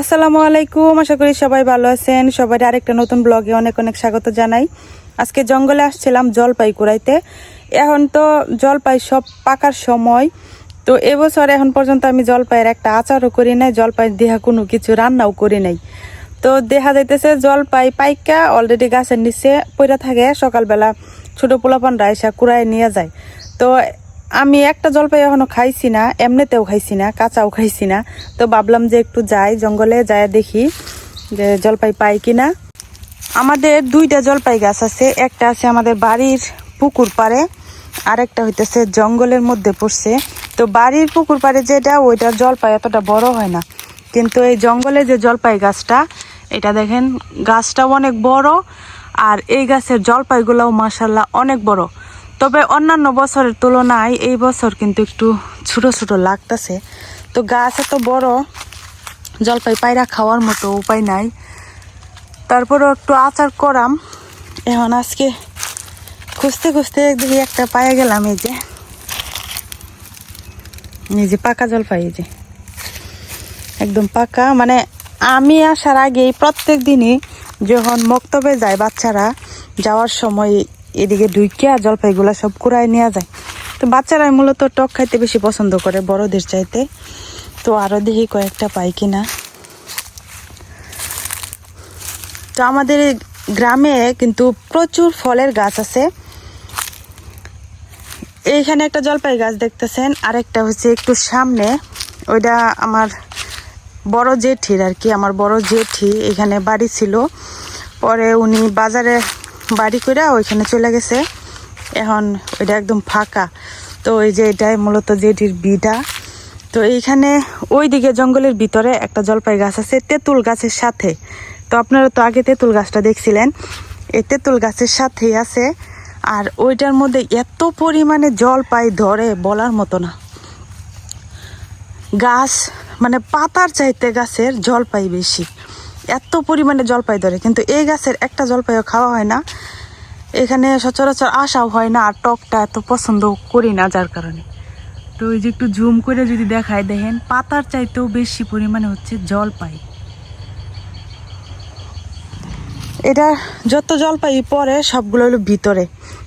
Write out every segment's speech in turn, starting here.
আসসালামু আলাইকুম, আশা করি সবাই ভালো আছেন। সবাই আরেকটা নতুন ব্লগে অনেক অনেক স্বাগত জানাই। আজকে জঙ্গলে আসছিলাম জলপাই কুড়াইতে এখন তো জলপাই সব পাকার সময়। তো এবছর এখন পর্যন্ত আমি জলপাইয়ের একটা আচারও করি নাই জলপাই দেহা কোনো কিছু রান্নাও করি নাই। তো দেখা যাইতেছে জলপাই পাইকা অলরেডি গাছের নিচে পড়ে থাকে, সকালবেলা ছোটো পোলাপান রাইসা কুড়াই নিয়ে যায়। তো আমি একটা জলপাই এখনও খাইছি না, এমনিতেও খাইছি না, কাঁচাও খাইছি না। তো ভাবলাম যে একটু যাই, জঙ্গলে যায় দেখি যে জলপাই পাই কিনা। আমাদের দুইটা জলপাই গাছ আছে, একটা আছে আমাদের বাড়ির পুকুর পাড়ে, আরেকটা হইতেছে জঙ্গলের মধ্যে পড়ছে। তো বাড়ির পুকুর পাড়ে যেটা, ওইটা জলপাই এতটা বড় হয় না। কিন্তু এই জঙ্গলে যে জলপাই গাছটা, এটা দেখেন, গাছটাও অনেক বড়, আর এই গাছের জলপাইগুলোও মাসাল্লাহ অনেক বড়। তবে অন্যান্য বছরের তুলনায় এই বছর কিন্তু একটু ছোট ছোট লাগতেছে। তো গাছ এত বড়, জলপাই পায়রা খাওয়ার মতো উপায় নাই। তারপরেও একটু আচার করাম। এখন আজকে খুঁজতে খুঁজতে দেখি একটা পায়ে গেলাম এই যে। এই যে পাকা জলপাই যে। একদম পাকা। মানে আমি আসার আগেই প্রত্যেক দিনই যখন মক্তবে যায় বাচ্চারা, যাওয়ার সময় এদিকে ঢুকিয়া জলপাইগুলা সব কুড়ায় নেওয়া যায়। তো বাচ্চারা মূলত টক খাইতে বেশি পছন্দ করে, বড়দের চাইতে। তো আরও দেখি কয়েকটা পাই কিনা। তো আমাদের গ্রামে কিন্তু প্রচুর ফলের গাছ আছে। এইখানে একটা জলপাই গাছ দেখতেছেন, আরেকটা হচ্ছে একটু সামনে। ওইটা আমার বড় জেঠির আর কি, আমার বড় জেঠি এখানে বাড়ি ছিল। পরে উনি বাজারে বাড়ি করে ওইখানে চলে গেছে। এখন ওইটা একদম ফাঁকা। তো ওই যে এটাই মূলত যেটির বিটা তো এইখানে ওই দিকে জঙ্গলের ভিতরে একটা জলপাই গাছ আছে, তেঁতুল গাছের সাথে। তো আপনারা তো আগে তেঁতুল গাছটা দেখছিলেন। এই তেঁতুল গাছের সাথেই আছে। আর ওইটার মধ্যে এত পরিমাণে জলপাই ধরে বলার মতো না। গাছ মানে পাতার চাইতে গাছের জলপাই বেশি। এত পরিমাণে জলপাই ধরে। কিন্তু এই গাছের একটা জলপাইও খাওয়া হয় না। এখানে সচরাচর আসাও হয় না আর টকটা এত পছন্দ করি না যার কারণে। তো ওই যে একটু জুম করে যদি দেখায়, দেখেন পাতার চাইতেও বেশি পরিমাণে হচ্ছে জলপাই। এটা যত জলপাই পরে, সবগুলো হলো ভিতরে।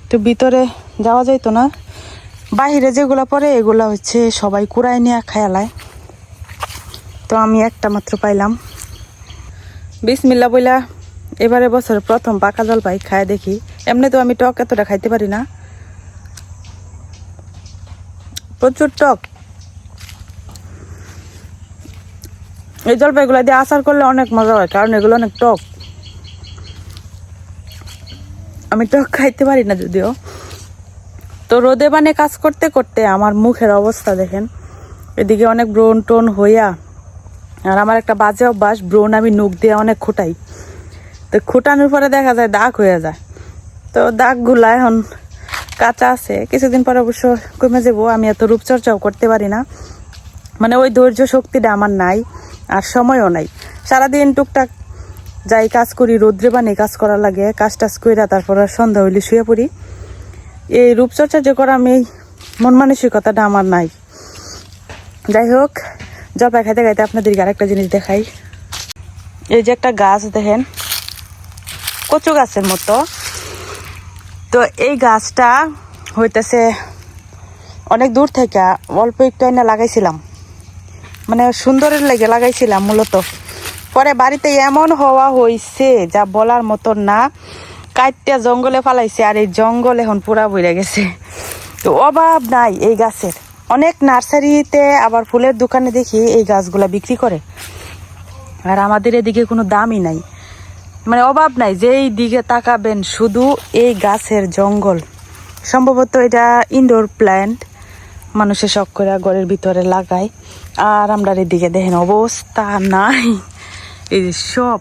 তো ভিতরে যাওয়া যাইতো না। বাহিরে যেগুলো পরে, এগুলো হচ্ছে সবাই কুড়ায় নিয়ে খায়ালায় তো আমি একটা মাত্র পাইলাম। বিসমিল্লা বইলা, এবারে বছর প্রথম পাকা জলপাই খায় দেখি। এমনি তো আমি টক এতটা খাইতে পারি না। প্রচুর টক। এই জলপাইগুলো দিয়ে আচার করলে অনেক মজা হয়, কারণ এগুলো অনেক টক। আমি টক খাইতে পারি না যদিও। তো রোদে বানে কাজ করতে করতে আমার মুখের অবস্থা দেখেন। এদিকে অনেক ব্রণ টোন হইয়া, আর আমার একটা বাজে অভ্যাস, ব্রণ আমি নখ দিয়ে অনেক খোটাই। তো খোটানোর পরে দেখা যায় দাগ হয়ে যায়। তো দাগগুলা এখন কাঁচা আছে। কিছুদিন পর অবশ্য কমে যাব, আমি এত রূপচর্চাও করতে পারি না। মানে ওই ধৈর্য শক্তিটা আমার নাই, আর সময়ও নাই। সারাদিন টুকটাক যাই কাজ করি, রোদ্রে বানে কাজ করা লাগে, কাজ টাজ কইরা তারপর সন্ধ্যা হইলে শুয়ে পড়ি। এই রূপচর্চা যে করা আমি, মন মানসিকতাটা আমার নাই। যাই হোক, জলপাই খাইতে খাইতে আপনাদেরকে আরেকটা জিনিস দেখাই। এই যে একটা গাছ দেখেন, কচু গাছের মতো। তো এই গাছটা হইতেছে অনেক দূর থেকে অল্প একটু এনে লাগাইছিলাম। মানে সুন্দরের লেগে লাগাইছিলাম মূলত। পরে বাড়িতে এমন হওয়া হইছে, যা বলার মতো না। কাইটটা জঙ্গলে ফালাইছে আর এই জঙ্গল এখন পুরা বইরা গেছে। তো অভাব নাই এই গাছের। অনেক নার্সারিতে, আবার ফুলের দোকানে দেখি এই গাছগুলা বিক্রি করে। আর আমাদের এদিকে কোনো দামই নাই। মানে অভাব নাই, যেই দিকে তাকাবেন শুধু এই গাছের জঙ্গল। সম্ভবত এটা ইনডোর প্ল্যান্ট মানুষের শখ করে ঘরের ভিতরে লাগায়। আর আমরা এদিকে দেখেন, অবস্থা নাই। এই যে সব।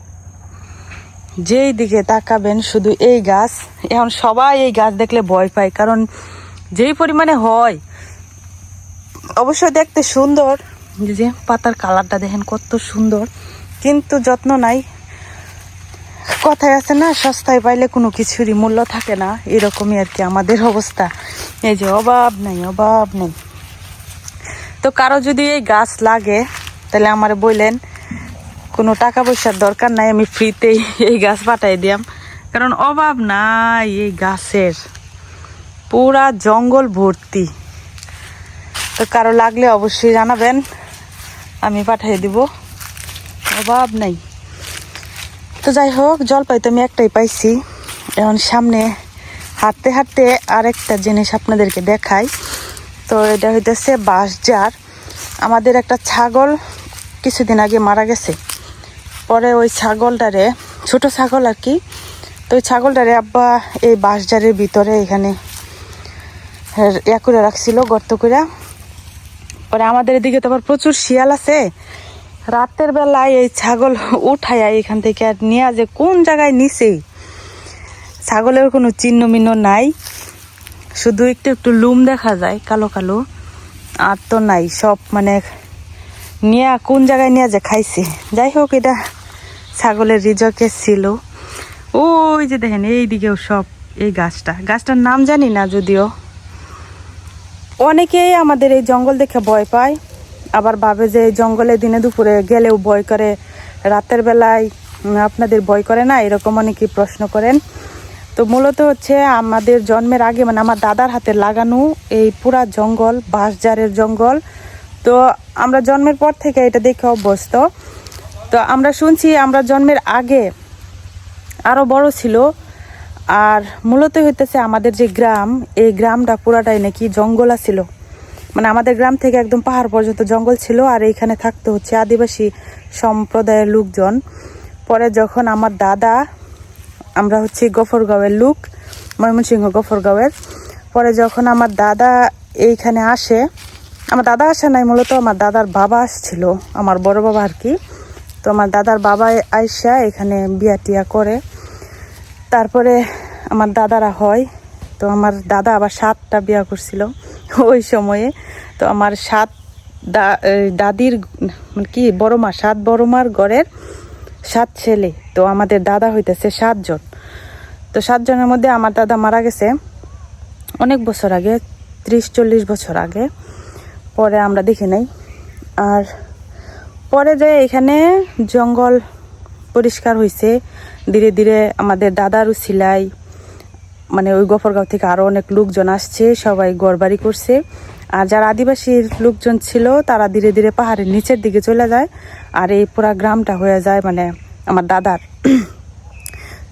যেই দিকে তাকাবেন শুধু এই গাছ। এখন সবাই এই গাছ দেখলে ভয় পায়, কারণ যেই পরিমাণে হয় অবশ্যই দেখতে সুন্দর। যে পাতার কালারটা দেখেন কত সুন্দর। কিন্তু যত্ন নাই। কথায় আছে না, সস্তায় পাইলে কোনো কিছুরই মূল্য থাকে না। এরকমই আর কি আমাদের অবস্থা। এই যে অভাব নেই অভাব নেই। তো কারও যদি এই গাছ লাগে, তাহলে আমার বললেন, কোনো টাকা পয়সার দরকার নাই, আমি ফ্রিতেই এই গাছ পাঠাই দিয়াম। কারণ অভাব নাই এই গাছের। পুরা জঙ্গল ভর্তি। তো কারও লাগলে অবশ্যই জানাবেন, আমি পাঠিয়ে দিব। অভাব নাই। তো যাই হোক, জলপাই তো আমি একটাই পাইছি। এখন সামনে হাঁটতে হাঁটতে আরেকটা জিনিস আপনাদেরকে দেখাই। তো এটা হইতেছে বাঁশজার আমাদের একটা ছাগল কিছুদিন আগে মারা গেছে। পরে ওই ছাগলটারে, ছোট ছাগল আর কি, তো ওই ছাগলটারে আব্বা এই বাঁশজারের ভিতরে এখানে ইয়া করে রাখছিল, গর্ত করে। পরে আমাদের এদিকে তো আবার প্রচুর শিয়াল আছে। রাতের বেলায় এই ছাগল উঠাইয়া এখান থেকে আর নিয়ে যে কোন জায়গায় নিছে? ছাগলের কোনো চিহ্ন মিহ্ন নাই। শুধু একটু একটু লুম দেখা যায়, কালো কালো। আর তো নাই, সব মানে নিয়ে কোন জায়গায় নিয়ে যে খাইছে। যাই হোক, এটা ছাগলের রিজকে ছিল। ওই যে দেখেন এই দিকেও সব এই গাছটা। গাছটার নাম জানি না যদিও। অনেকেই আমাদের এই জঙ্গল দেখে ভয় পায়। আবার ভাবে যে জঙ্গলে দিনে দুপুরে গেলেও ভয় করে। রাতের বেলায় আপনাদের ভয় করে না? এরকম অনেকেই প্রশ্ন করেন। তো মূলত হচ্ছে আমাদের জন্মের আগে মানে আমার দাদার হাতে লাগানো এই পুরা জঙ্গল, বাঁশঝাড়ের জঙ্গল। তো আমরা জন্মের পর থেকে এটা দেখে অভ্যস্ত। তো আমরা শুনছি আমরা জন্মের আগে আরও বড় ছিল। আর মূলত হইতেছে আমাদের যে গ্রাম, এই গ্রামটা পুরাটাই নাকি জঙ্গল ছিল। মানে আমাদের গ্রাম থেকে একদম পাহাড় পর্যন্ত জঙ্গল ছিল আর এইখানে থাকতে হচ্ছে আদিবাসী সম্প্রদায়ের লোকজন। পরে যখন আমার দাদা, আমরা হচ্ছে গফরগাঁওয়ের লোক, ময়মনসিংহ গফরগাঁওয়ের। পরে যখন আমার দাদা এইখানে আসে, আমার দাদা আসে নাই, মূলত আমার দাদার বাবা আসছিল, আমার বড় বাবা আর কি। তো আমার দাদার বাবা আইসা এখানে বিয়া টিয়া করে। তারপরে আমার দাদারা হয়, তো আমার দাদা আবার সাতটা বিয়া করছিল। ওই সময়ে। তো আমার সাত দা- দাদির মানে কি বড় মা সাত বড় মার ঘরের সাত ছেলে। তো আমাদের দাদা হইতেছে সাতজন। তো সাতজনের মধ্যে আমার দাদা মারা গেছে অনেক বছর আগে, ত্রিশ, চল্লিশ বছর আগে। পরে আমরা দেখি নাই। আর পরে যে এখানে জঙ্গল পরিষ্কার হয়েছে ধীরে ধীরে আমাদের দাদারও সিলাই মানে ওই গফরগাঁও থেকে আরও অনেক লোকজন আসছে, সবাই ঘরবাড়ি করছে। আর যারা আদিবাসী লোকজন ছিল, তারা ধীরে ধীরে পাহাড়ের নিচের দিকে চলে যায়। আর এই পুরা গ্রামটা হয়ে যায় মানে আমার দাদার।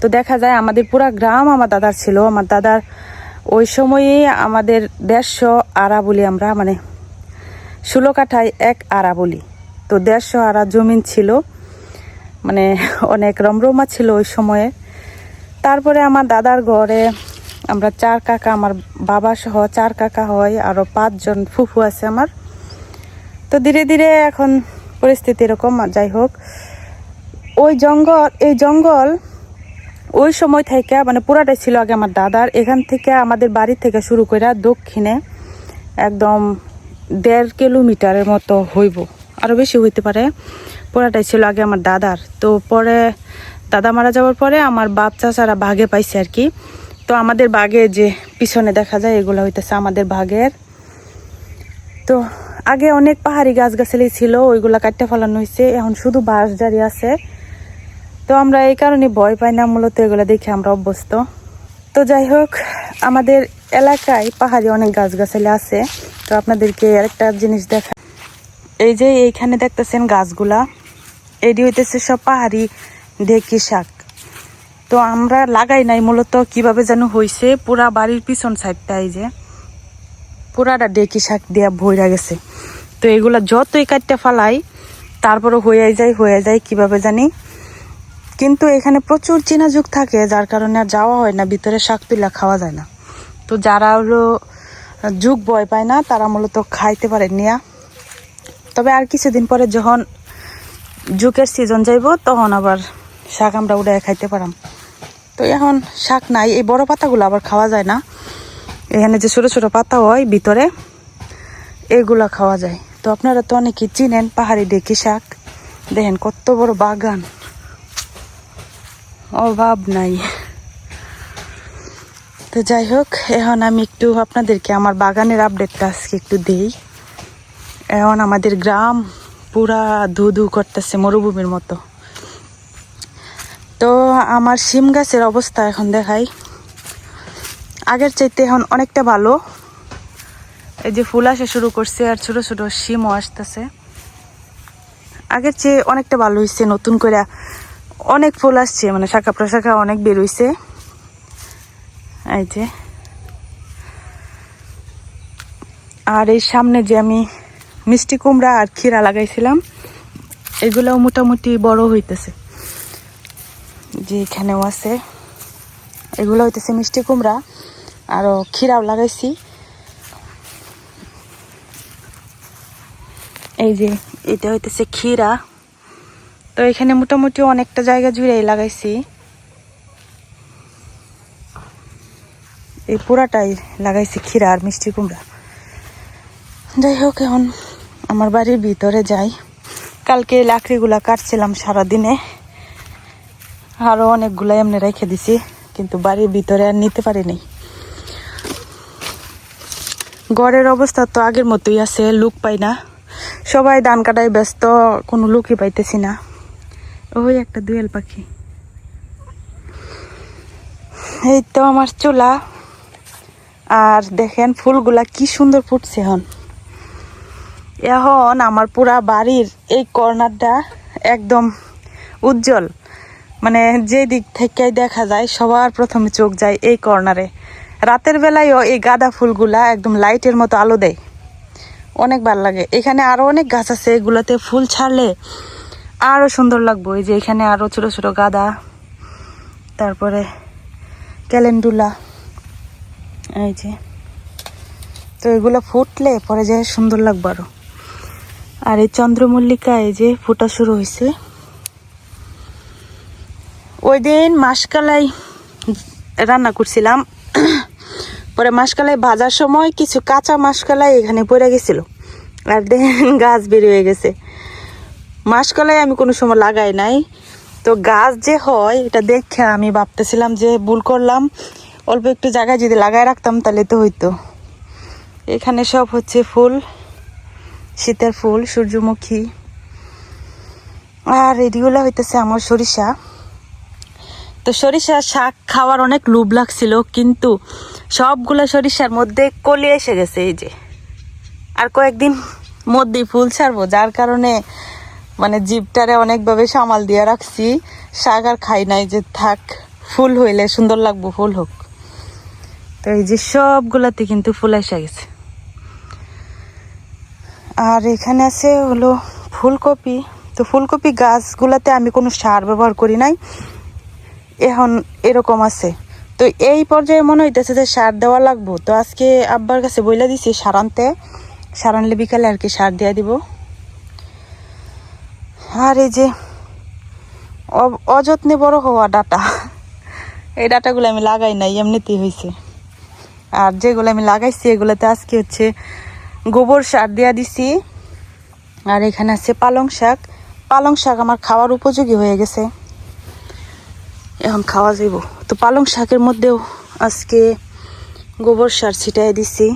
তো দেখা যায় আমাদের পুরা গ্রাম আমার দাদার ছিল। আমার দাদার ওই সময়ে আমাদের দেড়শো আড়া বলি আমরা মানে ষোলো কাঠায় এক আড়া বলি। তো দেড়শো আড়া জমিন ছিল। মানে অনেক রমরমা ছিল ওই সময়ে। তারপরে আমার দাদার ঘরে আমরা চার কাকা, আমার বাবা সহ চার কাকা হয় আরও পাঁচজন ফুফু আছে আমার। তো ধীরে ধীরে এখন পরিস্থিতি এরকম, যাই হোক। ওই জঙ্গল, এই জঙ্গল ওই সময় থেকে মানে পুরাটাই ছিল আগে আমার দাদার। এখান থেকে আমাদের বাড়ি থেকে শুরু করে দক্ষিণে একদম দেড় কিলোমিটারের মতো হইব। আরও বেশি হইতে পারে। পুরাটাই ছিল আগে আমার দাদার। তো পরে দাদা মারা যাওয়ার পরে আমার বাপ চাচারা ভাগে পাইছে আর কি। তো আমাদের বাগে যে পিছনে দেখা যায়, এগুলো হইতেছে আমাদের ভাগের তো আগে অনেক পাহাড়ি গাছগাছালি ছিল, ওইগুলা কাটতে ফেলানো হয়েছে এখন শুধু বাঁশ জারি আছে। তো আমরা এই কারণে ভয় পাই না, মূলত এগুলো দেখে আমরা অভ্যস্ত। তো যাই হোক, আমাদের এলাকায় পাহাড়ি অনেক গাছগাছালি আছে। তো আপনাদেরকে আরেকটা জিনিস দেখা এই যে এইখানে দেখতেছেন গাছগুলা। এটি হইতেছে সব পাহাড়ি ঢেকি শাক। তো আমরা লাগাই নাই, মূলত কীভাবে যেন হইছে, পুরা বাড়ির পিছন সাইডটা এই যে, পুরাটা ডেকি শাক দিয়া ভইরা গেছে। তো এগুলা যতই কাটতে ফালাই তারপরে হয়ে যায় হয়ে যায়, কীভাবে জানি। কিন্তু এখানে প্রচুর চীনা যুগ থাকে, যার কারণে আর যাওয়া হয় না, ভিতরে শাক তুলা খাওয়া যায় না। তো যারা হলো যুগ ভয় পায় না, তারা মূলত খাইতে পারে নিয়া তবে আর কিছুদিন পরে যখন যুগের সিজন যাইব, তখন আবার শাক আমরা উড়ে খাইতে পারাম। তো এখন শাক নাই, এই বড় পাতাগুলো আবার খাওয়া যায় না। এখানে যে ছোটো ছোটো পাতা হয় ভিতরে, এগুলা খাওয়া যায়। তো আপনারা তো অনেকেই চিনেন পাহাড়ি ডেকি শাক। দেখেন কত বড় বাগান। অভাব নাই। তো যাই হোক, এখন আমি একটু আপনাদেরকে আমার বাগানের আপডেটটা আজকে একটু দেই। এখন আমাদের গ্রাম পুরা ধু ধু করতেছে মরুভূমির মতো। তো আমার শিম গাছের অবস্থা এখন দেখাই। আগের চাইতে এখন অনেকটা ভালো। এই যে ফুল আসা শুরু করছে আর ছোট ছোট শিমও আসতেছে। আগের চেয়ে অনেকটা ভালো হয়েছে নতুন করে অনেক ফুল আসছে মানে শাখা প্রশাখা অনেক বের হইছে। এই যে। আর এই সামনে যে আমি মিষ্টি কুমড়া আর ক্ষীরা লাগাইছিলাম, এগুলোও মোটামুটি বড় হইতেছে। যে এখানেও আছে। এগুলো হইতেছে মিষ্টি কুমড়া আরও ক্ষীরাও লাগাইছি। এই যে, এটা হইতেছে ক্ষীরা। তো এখানে মোটামুটি অনেকটা জায়গা জুড়েই লাগাইছি। এই পুরাটাই লাগাইছি ক্ষীরা আর মিষ্টি কুমড়া। যাই হোক, এখন আমার বাড়ির ভিতরে যাই। কালকে লাকড়িগুলা কাটছিলাম সারাদিনে। আরও অনেকগুলো এমনি রেখে দিছি, কিন্তু বাড়ির ভিতরে আর নিতে পারিনি। ঘরের অবস্থা তো আগের মতোই আছে, লুক পাই না। সবাই ধান কাটায় ব্যস্ত, কোনো লুকই পাইতেছি না। ওই একটা দুয়েল পাখি। এই তো আমার চুলা। আর দেখেন ফুলগুলা কি সুন্দর ফুটছে এখন। এখন আমার পুরা বাড়ির এই কর্নারটা একদম উজ্জ্বল। মানে যে দিক থেকে দেখা যায়, সবার প্রথমে চোখ যায় এই কর্নারে। রাতের বেলায়ও এই গাঁদা ফুলগুলা একদম লাইটের মতো আলো দেয়। অনেক ভালো লাগে। এখানে আরও অনেক গাছ আছে, এগুলোতে ফুল ছাড়লে আরও সুন্দর লাগবো। এই যে এখানে আরও ছোট ছোট গাঁদা, তারপরে ক্যালেন্ডুলা, এই যে। তো এগুলো ফুটলে পরে যায় সুন্দর লাগবো আরও আর এই চন্দ্রমল্লিকা এই যে ফুটা শুরু হয়েছে ওই দিন মাসকালাই রান্না করছিলাম। পরে মাসকালাই ভাজার সময় কিছু কাঁচা মাসকালাই এখানে পড়ে গেছিল। আর দেখেন গাছ বের হয়ে গেছে। মাসকালাই আমি কোনো সময় লাগাই নাই। তো গাছ যে হয়, এটা দেখে আমি ভাবতেছিলাম যে ভুল করলাম। অল্প একটু জায়গায় যদি লাগাই রাখতাম তাহলে তো হইতো। এখানে সব হচ্ছে ফুল, শীতের ফুল, সূর্যমুখী। আর এদিগুলো হইতেছে আমার সরিষা। তো সরিষা শাক খাওয়ার অনেক লোভ লাগছিল, কিন্তু সবগুলো সরিষার মধ্যে কলি এসে গেছে এই যে। আর কয়েকদিন মধ্যে ফুল ছাড়বো, যার কারণে মানে জিপটারে অনেকভাবে সামাল দিয়ে রাখছি। শাক আর খাই নাই, যে থাক, ফুল হইলে সুন্দর লাগবো, ফুল হোক। তো এই যে সবগুলাতে কিন্তু ফুল এসে গেছে। আর এখানে আছে হলো ফুলকপি। তো ফুলকপি গাছগুলাতে আমি কোনো সার ব্যবহার করি নাই। এখন এরকম আছে। তো এই পর্যায়ে মনে হইতেছে যে সার দেওয়া লাগবো। তো আজকে আব্বার কাছে বইলা দিছি সার আনতে। সার আনলে বিকালে আর কি সার দিয়ে দিব। আর এই যে অযত্নে বড় হওয়া ডাটা। এই ডাটাগুলো আমি লাগাই নাই, এমনিতেই হয়েছে আর যেগুলো আমি লাগাইছি, এগুলোতে আজকে হচ্ছে গোবর সার দেওয়া দিছি। আর এখানে আছে পালং শাক। পালং শাক আমার খাওয়ার উপযোগী হয়ে গেছে। এখন খাওয়া যাইব। তো পালং শাকের মধ্যেও আজকে গোবর সার ছিটাই দিছি।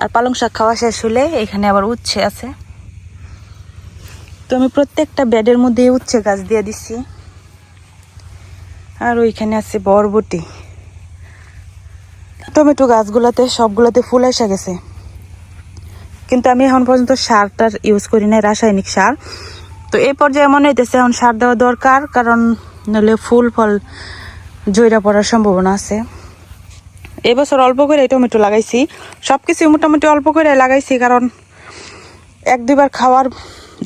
আর পালং শাক খাওয়া শেষ হলে এখানে আবার উচ্ছে আছে। তো আমি প্রত্যেকটা বেডের মধ্যে উচ্ছে গাছ দিয়ে দিছি। আর ওইখানে আছে বরবটি। টমেটো গাছগুলোতে সবগুলোতে ফুল এসে গেছে। কিন্তু আমি এখন পর্যন্ত সারটার ইউজ করি নাই, রাসায়নিক সার। তো এই পর্যায়ে মনে হইতেছে এখন সার দেওয়া দরকার, কারণ নইলে ফুল ফল জৈরা পড়ার সম্ভাবনা আছে। এবছর অল্প করে টমেটো লাগাইছি। সব কিছু মোটামুটি অল্প করে লাগাইছি কারণ এক দুইবার খাওয়ার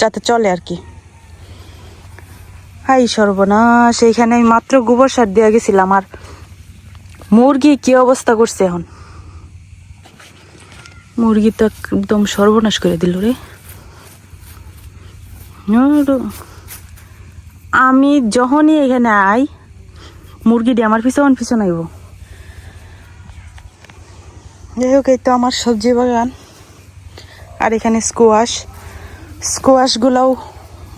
যাতে চলে আর কি হাই সর্বনাশ, এইখানে মাত্র গোবর সার দেওয়া গেছিলাম আর মুরগি কি অবস্থা করছে এখন? মুরগি তো একদম সর্বনাশ করে দিল রে। আমি যখনই এখানে আই, মুরগি দিয়ে আমার পিছন পিছন আইব। যাই হোক, এই তো আমার সবজি বাগান আর এখানে স্কোয়াশ। স্কোয়াশগুলোও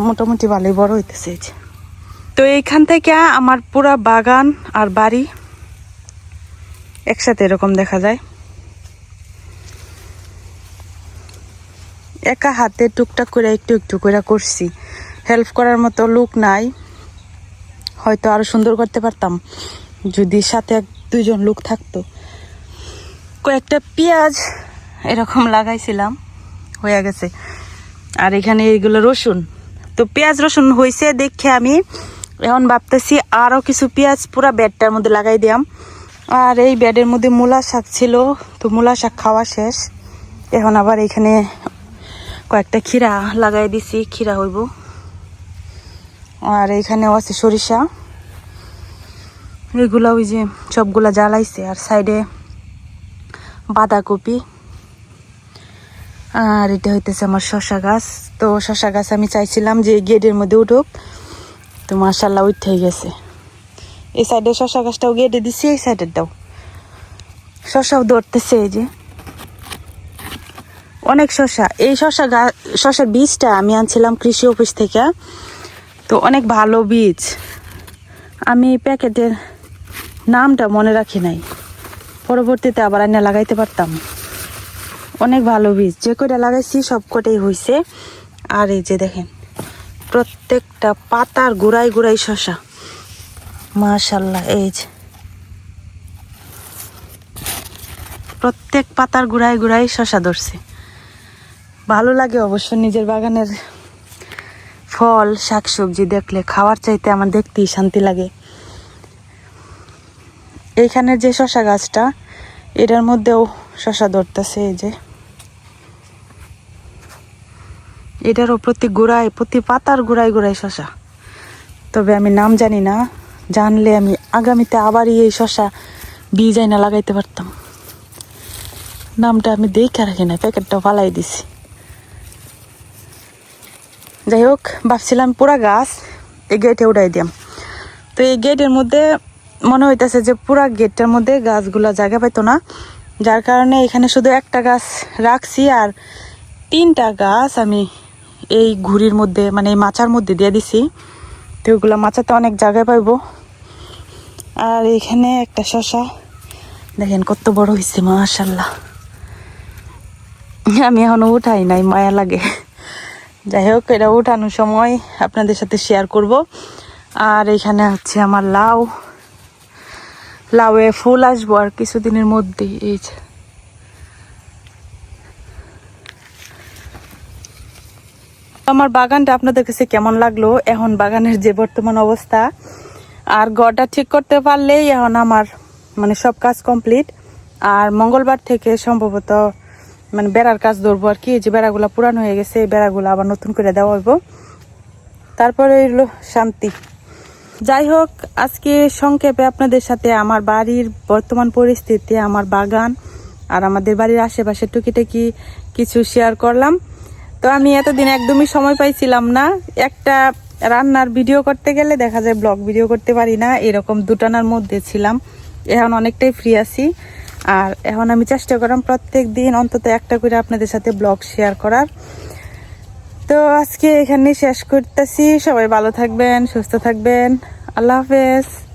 মোটামুটি ভালোই বড় হইতেছে তো এইখান থেকে আমার পুরা বাগান আর বাড়ি একসাথে এরকম দেখা যায়। একা হাতে টুকটাক করে, একটু একটু করে করছি। হেল্প করার মতো লোক নাই। হয়তো আরও সুন্দর করতে পারতাম। যদি সাথে এক দুইজন লোক থাকতো। কয়েকটা পেঁয়াজ এরকম লাগাইছিলাম, হয়ে গেছে। আর এখানে এইগুলো রসুন। তো পেঁয়াজ রসুন হয়েছে দেখে আমি এখন ভাবতেছি আরও কিছু পেঁয়াজ পুরা ব্যাডটার মধ্যে লাগাই দিয়াম। আর এই ব্যাডের মধ্যে মূলা শাক ছিল, তো মূলা শাক খাওয়া শেষ। এখন আবার এখানে কয়েকটা ক্ষীরা লাগাই দিছি, ক্ষীরা হইব। আর এখানেও আছে সরিষা। এগুলা ওই যে সবগুলা জ্বালাইছে, আর সাইডে বাঁধাকপি। আর এটা হইতেছে আমার শশা গাছ। তো শশা গাছ আমি চাইছিলাম যে গেটের মধ্যে উঠুক। তো মার্শাল্লাহ উঠে গেছে। এই সাইডে শশা গাছটাও গেটে দিছি, এই সাইডের দাও। শশাও ধরতেছে এই যে। অনেক শশা এই শশা গা শশার বীজটা আমি আনছিলাম কৃষি অফিস থেকে। তো অনেক ভালো বীজ। আমি প্যাকেটের নামটা মনে রাখি নাই। পরবর্তীতে আবার আইনা লাগাইতে পারতাম। অনেক ভালো বীজ। যে কটা লাগাইছি সব কটাই হয়েছে আর এই যে দেখেন, প্রত্যেকটা পাতার গোড়ায় গোড়ায় শশা মাশাল্লাহ এই যে। প্রত্যেক পাতার গোড়ায় গোড়ায় শশা ধরছে। ভালো লাগে অবশ্য নিজের বাগানের ফল, শাকসবজি দেখলে খাওয়ার চাইতে আমার দেখতেই শান্তি লাগে। এইখানের যে শশা গাছটা, এটার মধ্যেও শশা ধরতেছে এই যে। এটারও প্রতি গোড়ায়, প্রতি পাতার গোড়ায় গোড়ায় শশা। তবে আমি নাম জানি না, জানলে আমি আগামীতে আবারই এই শশা বীজ আইনা লাগাইতে পারতাম। নামটা আমি দেখে রাখি না প্যাকেটটা ফালাই দিছি। যাই হোক ভাবছিলাম পুরা গাছ এই গেটে উঠাই দিয়াম। তো এই গেটের মধ্যে মনে হইতেছে যে পুরা গেটটার মধ্যে গাছগুলো জায়গা পাইতো না। যার কারণে এখানে শুধু একটা গাছ রাখছি আর তিনটা গাছ আমি এই ঘুড়ির মধ্যে মানে এই মাচার মধ্যে দিয়ে দিছি। তো ওগুলো মাচাতে অনেক জায়গায় পাইবো। আর এখানে একটা শশা। দেখেন কত বড় হয়েছে মাশাল্লাহ আমি এখনও উঠাই নাই, মায়া লাগে। যাই হোক এটা উঠানোর সময় আপনাদের সাথে শেয়ার করব। আর এখানে হচ্ছে আমার লাউ। লাউয়ে ফুল আসব আর কিছুদিনের মধ্যেই, এই যে। আমার বাগানটা আপনাদের কাছে কেমন লাগল? এখন বাগানের যে বর্তমান অবস্থা, আর ঘরটা ঠিক করতে পারলেই এখন আমার মানে সব কাজ কমপ্লিট আর মঙ্গলবার থেকে সম্ভবত মানে বেড়ার কাজ ধরবো আর কি যে বেড়াগুলা পুরানো হয়ে গেছে, এই বেড়াগুলো আবার নতুন করে দেওয়া হইব। তারপরে হইল শান্তি। যাই হোক, আজকে সংক্ষেপে আপনাদের সাথে আমার বাড়ির বর্তমান পরিস্থিতি, আমার বাগান আর আমাদের বাড়ির আশেপাশে টুকিটাকি কিছু শেয়ার করলাম। তো আমি এতদিন একদমই সময় পাইছিলাম না, একটা রান্নার ভিডিও করতে গেলে দেখা যায় ব্লগ ভিডিও করতে পারি না, এরকম দুটানার মধ্যে ছিলাম। এখন অনেকটাই ফ্রি আছি। আর এখন আমি চেষ্টা করলাম প্রত্যেক দিন অন্তত একটা করে আপনাদের সাথে ব্লগ শেয়ার করার। তো আজকে এখানে শেষ করতেছি। সবাই ভালো থাকবেন, সুস্থ থাকবেন। আল্লাহ হাফেজ।